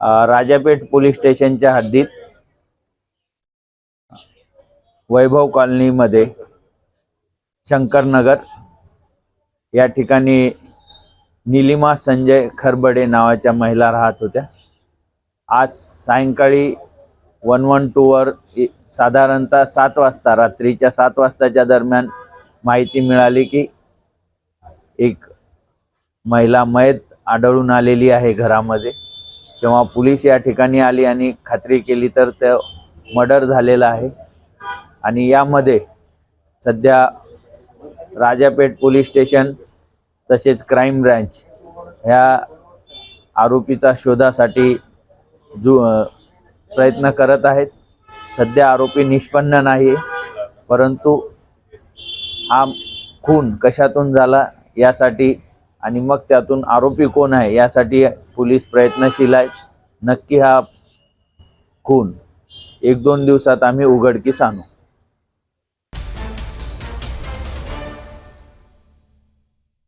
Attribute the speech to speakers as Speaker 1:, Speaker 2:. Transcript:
Speaker 1: Rajapeth police स्टेशनच्या हद्दीत वैभव कॉलनीमध्ये शंकरनगर या ठिकाणी निलिमा संजय खरबडे नावाच्या महिला राहत होत्या. आज सायंकाळी वन वन टूवर साधारणतः सात वाजता रात्रीच्या सात वाजताच्या दरम्यान माहिती मिळाली की एक महिला मयत आढळून आलेली आहे घरामध्ये. तेव्हा पोलीस या ठिकाणी आली आणि खात्री केली तर ते मर्डर झालेलं आहे. आणि यामध्ये सध्या राजापेठ पोलीस स्टेशन तसेच क्राईम ब्रँच ह्या आरोपीचा शोधासाठी जु प्रयत्न करत आहेत. सध्या आरोपी निष्पन्न नाही परंतु हा खून कशातून झाला यासाठी आणि मग त्यातून आरोपी कोण आहे यासाठी पोलीस प्रयत्नशील आहेत. नक्की हा खून एक दोन दिवसात आम्ही उघडकीस आणू.